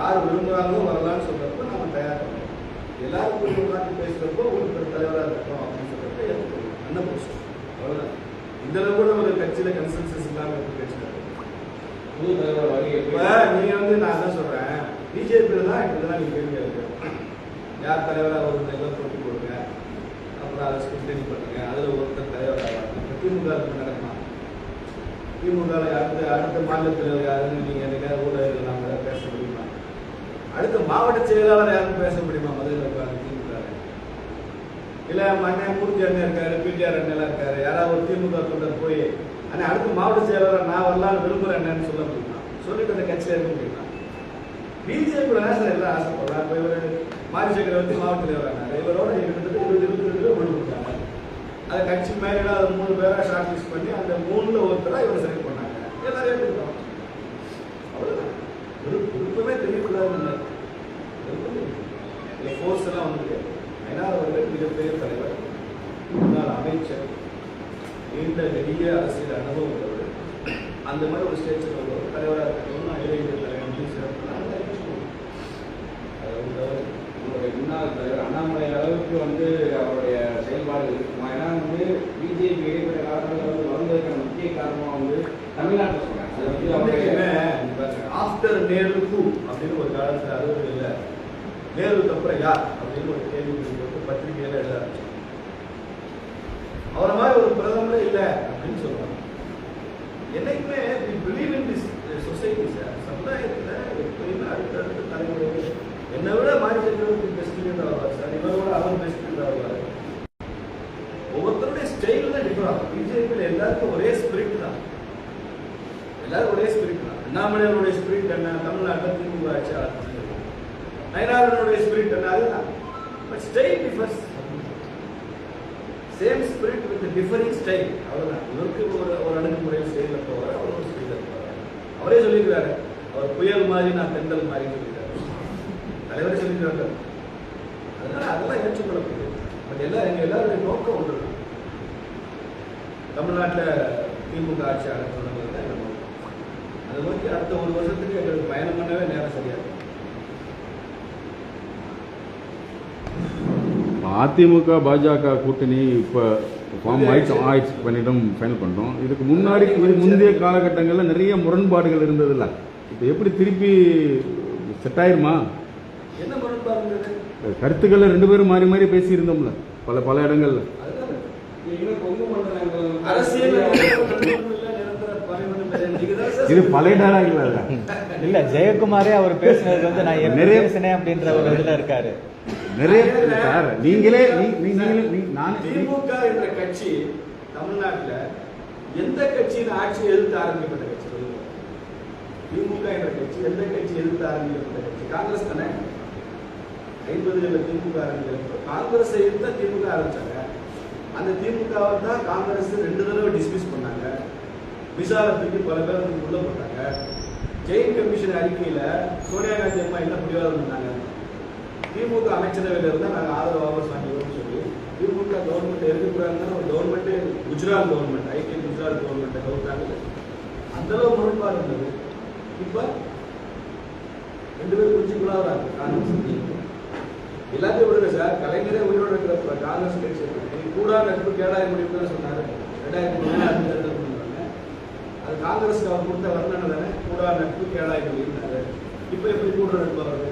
யார் விரும்புகிறாங்களோ வரலாம்னு சொல்றப்போ நம்ம தயார் பண்ணுவோம். எல்லாரும் போய் உட்காந்து பேசுறப்போ ஒரு தலைவராக இருக்கட்டும் அப்படின்னு சொல்றப்ப ஏற்றுக்கணும் அண்ணன் போஸ்ட் அவ்வளோதான் இந்த அளவு கூட ஒரு கட்சியில கன்சென்சஸ் இல்லாமல் இருக்க கட்சி நடக்குது. புது தலைவர் இப்ப நீங்க வந்து நான் தான் சொல்றேன். பிஜேபியில தான் இப்படிதான் நீங்க கேள்வி இருக்கு யார் தலைவராக ஒரு எல்லாம் போட்டி போடுங்க. அப்புறம் அதை ஸ்கிரிப்டனி பண்ணுங்க. அதுல ஒருத்தர் தலைவர் ஆவாங்க இப்ப திமுக க்கு நடக்குமா? திமுக ல அடுத்த அடுத்த மாநில தலைவர் யாருன்னு நீங்க எனக்கு ஊடகங்கள் நாம பேச முடியுமா அடுத்த மாவட்ட செயலாளர் யாரும் பேச முடியுமா? மதுரையில் உட்கார்ந்து இல்லை மண்ணே மூர்த்தி அண்ணன் இருக்காரு பிடிஆர் அண்ணன் எல்லாம் இருக்காரு. யாராவது ஒரு திமுக தொண்டர் போய் ஆனால் அடுத்து மாவட்ட செயலாளர் நான் வரலான்னு விரும்புறேன் அண்ணன்னு சொல்ல முடியுமா? சொல்லிட்டு அந்த கட்சியில் இருக்க முடியுமா? பிஜேபி சார் எல்லாம் ஆசைப்படுறாங்க. இப்போ இவர் மாரி சக்கரவர்த்தி மாவட்ட தலைவரானார் இவரோட கிட்டத்தட்ட இருபது இருபத்தி ரெண்டு பேர் கொடுத்தாங்க. அதை கட்சி மேலே மூணு பேரை ஷார்ட் லிஸ்ட் பண்ணி அந்த மூணில் ஒருத்தராக இவரை செலக்ட் பண்ணாங்க. எல்லாரையும் ஃபோர்ஸ் எல்லாம் வந்து ஏன்னா அவர்கள் மிகப்பெரிய தலைவர். முன்னாள் அமைச்சர். நீண்ட நெடிய அரசியல் அனுபவம் உள்ளவர். அந்த மாதிரி ஒரு ஸ்டேஜில் உள்ளவர் தலைவராக இருக்கணும்னு அகில இந்திய தலைவர் சிறப்பு. உங்களுடைய முன்னாள் தலைவர் அண்ணாமலை அளவுக்கு வந்து அவருடைய செயல்பாடு இருக்குமா? ஏன்னா வந்து பிஜேபி இடைப்பட்ட காலத்தில் வந்து வளர்ந்ததுக்கான முக்கிய காரணமா வந்து தமிழ்நாட்டில் சொல்றாங்க. அது வந்து அவருடைய ஆஃப்டர் நேரு ஹூ அப்படின்னு ஒரு காலத்துல அறுபது இல்லை நேருக்கு அப்புறம் யார் அப்படின்னு ஒரு கேள்வி போட்டு பத்திரிகையில எழுத ஆரம்பிச்சாங்க அவரை மாதிரி ஒரு பிரதமரே இல்லை அப்படின்னு சொல்லுவாங்க என்னைக்குமே we believe in this society sir சமுதாயத்தில் எப்பயுமே அடுத்தடுத்த தலைமுறை என்னை விட மாறி சக்கரவர்த்தி பெஸ்ட் லீடர் சார் இவரோட அவர் பெஸ்ட் லீடர் ஆவார். ஒவ்வொருத்தருடைய ஸ்டைல் தான் டிஃபர் ஆகும். பிஜேபியில் எல்லாருக்கும் ஒரே ஸ்பிரிட் தான். எல்லாரும் ஒரே ஸ்பிரிட் தான். அண்ணாமலையனுடைய ஸ்பிரிட் என்ன? தமிழ்நாட்டில் திமுக ஆட்சி நயனாரனுடைய ஸ்பிரிட் என்ன அதுதான். But style differs same spirit with differing style அவ்வளோதான் இவருக்கு ஒரு ஒரு அணுகுமுறையில் ஸ்டைலில் போவார் அவர் ஒரு ஸ்டைலில் போவார். அவரே சொல்லியிருக்காரு அவர் புயல் மாதிரி நான் தென்றல் மாதிரி சொல்லியிருக்காரு தலைவரே சொல்லியிருக்காரு அதனால அதெல்லாம் ஏற்றுக்கொள்ளக்கூடியது பட் எல்லாம் எங்கள் எல்லாருடைய நோக்கம் ஒன்று தான். தமிழ்நாட்டில் திமுக ஆட்சி ஆரம்பிச்சது தான் எங்க நோக்கம். அதை நோக்கி அடுத்த ஒரு வருஷத்துக்கு எங்களுக்கு பயணம் பண்ணவே நேரம் சரியா இருக்கும் அதிமுக பாஜக கூட்டணி இப்போ ஃபார்ம் ஆயிடுச்சு ஆயிடுச்சு பண்ணிட்டோம் ஃபைனல் பண்ணிட்டோம். இதுக்கு முன்னாடி முந்தைய காலகட்டங்களில் நிறைய முரண்பாடுகள் இருந்ததில்ல. இப்போ எப்படி திருப்பி செட் ஆயிருமா? என்ன முரண்பாடுங்கிறது? கருத்துக்களை ரெண்டு பேரும் மாறி மாறி பேசியிருந்தோம்ல பல பல இடங்கள்ல. அரசியல் நிரந்தர பகைவனும் இல்லை. நீங்க தான் சார் இது பழைய டயலாக்ல இல்ல. இல்ல ஜெயக்குமாரே அவர் பேசுனது வந்து நான் நிறைய- பேசினேன் அப்படின்ற ஒரு இதுல இருக்காரு. நிறைய சார் நீங்களே நீங்களே நான் திமுக என்ற கட்சி தமிழ்நாட்டுல எந்த கட்சியின் ஆட்சி எதிர்த்து ஆரம்பிக்கப்பட்ட கட்சி திமுக என்ற கட்சி எந்த கட்சி எதிர்த்து ஆரம்பிக்கப்பட்ட கட்சி? காங்கிரஸ் தானே? ஐம்பதுகளில் திமுக ஆரம்பிக்கிறப்ப காங்கிரஸ் எதிர்த்து திமுக ஆரம்பிச்சாங்க. அந்த திமுகவை தான் காங்கிரஸ் ரெண்டு தடவை டிஸ்மிஸ் பண்ணாங்க. விசாரத்துக்கு பல பேர் வந்து உள்ள போட்டாங்க. ஜெயின் கமிஷன் அறிக்கையில் சோனியா காந்தி அம்மா என்ன முடிவாக பண்ணாங்க திமுக அமைச்சரவையில் இருந்தால் நாங்கள் ஆதரவு வாபஸ் வாங்கிடுவோம்னு சொல்லி திமுக கவர்மெண்ட் எடுக்கக்கூடாதுன்னா ஒரு கவர்மெண்ட்டு குஜராத் கவர்மெண்ட் ஐக்கிய குஜராத் கவர்மெண்ட்டை கவுத்தாங்க அந்த அளவு முரண்பாடு இருந்தது. இப்போ ரெண்டு பேரும் வராங்க. காங்கிரஸ் எல்லாத்தையும் விடுங்க சார். கலைஞரே உயிரோடு இருக்கிறப்ப காங்கிரஸ் கட்சி கூட நட்பு கேடாயிரம் முடிவுன்னு சொன்னார். ரெண்டாயிரத்தி பதினாறு தேர்தல் அது காங்கிரஸ்க்கு அவர் கொடுத்த வர்ணனை தானே? கூடா நட்பு கேடாய் முடியும்னாரு இப்போ எப்படி கூட நட்பு வருது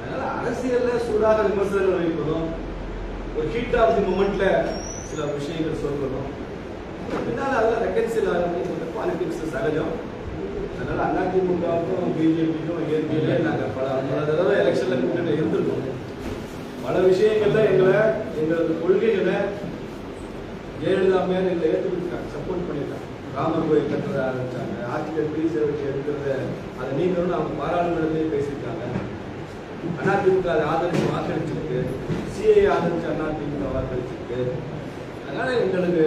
அதனால அரசியல்ல சூடாக விமர்சனங்கள் வைப்பதும் ஒரு ஹீட் ஆஃப் தி மூமெண்ட்ல சில விஷயங்கள் சொல்றதும் பின்னால் அதெல்லாம் ரெக்கன்சில் ஆகிறது பாலிடிக்ஸ் சகஜம். அதனால அதிமுகவுக்கும் பிஜேபிக்கும் இயற்கையிலே நாங்கள் பல பல தடவை எலெக்ஷன்ல கூட்டணி இருந்திருக்கோம். பல விஷயங்கள்ல எங்களை எங்களது கொள்கைகளை ஜெயலலிதா மேல எங்களை ஏற்றுக்கிட்டாங்க சப்போர்ட் பண்ணியிருக்காங்க. ராமர் கோயில் கட்டுறத ஆரம்பித்தாங்க ஆர்டிகல் த்ரீ செவன்டி எடுக்கிறத அதை நீங்களும் அவங்க பாராளுமன்றத்திலே பேசியிருக்காங்க. அதிமுக அதை ஆதரிச்சு வாக்களிச்சிருக்கு. சிஐ ஆதரிச்சு அதிமுக வாக்களிச்சிருக்கு. அதனால எங்களுக்கு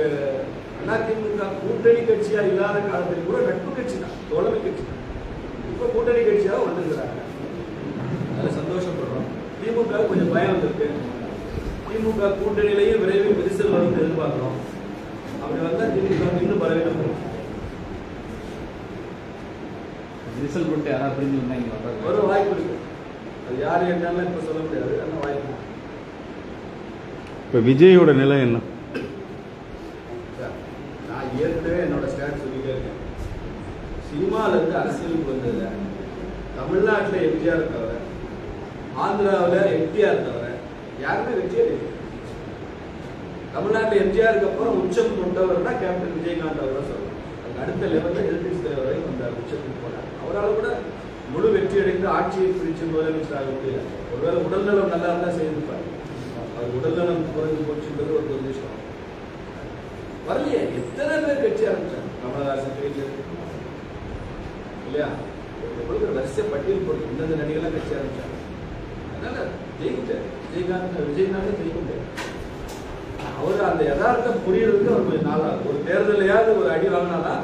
அதிமுக கூட்டணி கட்சியாக இல்லாத காலத்தில் கூட நட்பு கட்சி தான் தோழமை கட்சி தான். இப்போ கூட்டணி கட்சியாக வந்துருக்கிறாங்க. அதில் சந்தோஷப்படுறோம். திமுக கொஞ்சம் பயம் வந்திருக்கு. திமுக கூட்டணியிலேயே விரைவில் விரிசல் வரும் எதிர்பார்க்குறோம். அப்படி வந்தா திமுக இன்னும் பலவீனம் ரிசல்ட் பண்ணிட்டு யாராவது பிரிஞ்சு வந்தா இங்க வர்றாங்க ஒரு வாய்ப்பு இருக்கு. அது யார் என்னன்னு இப்ப சொல்ல முடியாது. அந்த வாய்ப்பு இருக்கு. இப்போ விஜயோட நிலை என்ன? நான் ஏற்கனவே என்னோட ஸ்டாண்ட் சொல்லிட்டே இருக்கேன். சினிமால இருந்து அரசியலுக்கு வந்ததுல தமிழ்நாட்டுல எம்ஜிஆர் தவிர ஆந்திராவுல என்டிஆர் தவிர யாருமே வெற்றியே இல்லை. தமிழ்நாட்டில் எம்ஜிஆருக்கு அப்புறம் உச்சம் கொண்டவர்னா கேப்டன் விஜயகாந்த் அவர் தான் சொல்லலாம் அதுக்கு அடுத்த லெவலில் எதிர்கட்சி தலைவர் வரை அந்த உச்சத்துக்கு போனார். அவரால் கூட முழு வெற்றி அடைந்து ஆட்சியை பிரித்து முதலமைச்சர் ஆக முடியல. ஒருவேளை உடல்நலம் நல்லா இருந்தால் செய்திருப்பார். அவர் உடல்நலம் குறைஞ்சு போச்சுன்றது ஒரு துரதிருஷ்டம். வரலையே எத்தனை பேர் கட்சி ஆரம்பிச்சாங்க? கமலஹாசன் கையில் இல்லையா? எவ்வளவு வரிசை பட்டியல் போட்டு இந்தந்த நடிகர்லாம் கட்சி ஆரம்பிச்சாங்க. அதனால ஜெயிக்கிட்டார் விஜயகாந்த் விஜயகாந்த் ஜெயிக்கிட்டார் அவர் அந்த யதார்த்தம் புரியறதுக்கு அவர் கொஞ்சம் நாள் ஆகும். ஒரு தேர்தலையாவது ஒரு அடி வாங்கினாதான்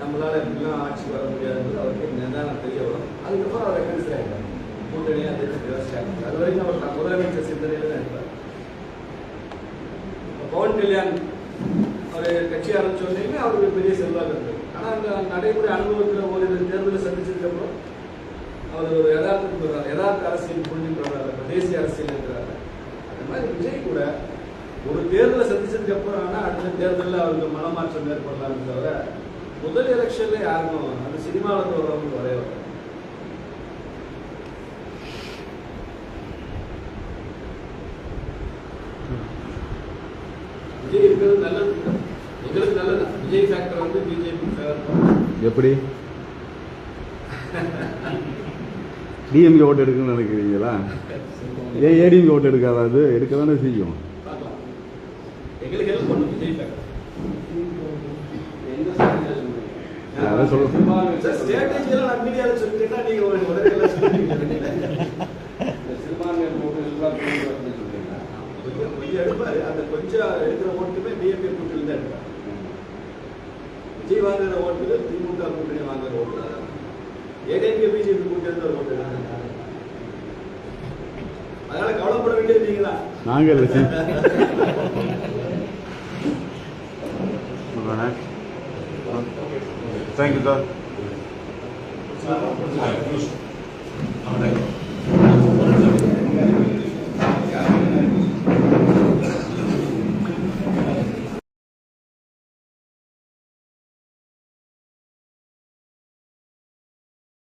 நம்மளால எப்படிலாம் ஆட்சி வர முடியாதுன்றது அவருக்கு நிதானம் தெரிய வரும். அதுக்கப்புறம் அவர் கன்சிடர் ஆகிட்டார் கூட்டணியாக தெரிஞ்சு விவசாயம் அது வரைக்கும் அவர் நான் முதலமைச்சர் சிந்தனையில தான் இருப்பார். பவன் கல்யாண் அவர் கட்சி ஆரம்பிச்ச உடனே அவருக்கு பெரிய செல்வாக்கு இருந்தது. ஆனால் அந்த நடைமுறை அனுபவத்தில் ஒரு தேர்தலை சந்திச்சதுக்கு அவர் ஒரு யதார்த்தத்துக்கு யதார்த்த அரசியல் புரிஞ்சுக்கிறார் தேசிய அரசியல் இருக்கிறாரு. அந்த மாதிரி விஜய் கூட ஒரு தேர்தலை சந்திச்சதுக்கு அப்புறம் ஆனால் அடுத்த தேர்தலில் அவருக்கு மனமாற்றம் ஏற்படலாம்னு தவிர முதல் எலெக்ஷன்ல யாருக்கும் அந்த சினிமாவில் இருந்து வரவங்க வரவே விஜய் இருக்கிறது நல்லது. எங்களுக்கு நல்லது. விஜய் ஃபேக்டர் வந்து பிஜேபி எப்படி? டிஎம்கே ஓட்டு எடுக்கணும்னு நினைக்கிறீங்களா? ஏன் ஏடிஎம்கே ஓட்டு எடுக்காதா அது? எடுக்க தானே செய்யும். எங்களுக்கு ஹெல்ப் strategy சொல்றீங்க? அதான். சினிமாவில் சார் ஸ்ட்ராட்டஜி எல்லாம் நான் மீடியாவில் ஒரு உடனே சொல்லிட்டீங்க? கொஞ்சம் எடுப்பாரு அந்த கொஞ்சம் எடுக்கிற ஓட்டுமே டிஎம்கே கூட்டணி தான் எடுப்பாரு விஜய் வாங்குற ஓட்டு திமுக கூட்டணி வாங்குற ஓட்டு ஏடிஎம்கே பிஜேபி கூட்டணி தான் ஓட்டு எடுக்கிறாங்க. அதனால கவலைப்பட வேண்டியது நீங்க தான் நாங்கள் இல்லை சி தேங்க்யூ சார் அவனை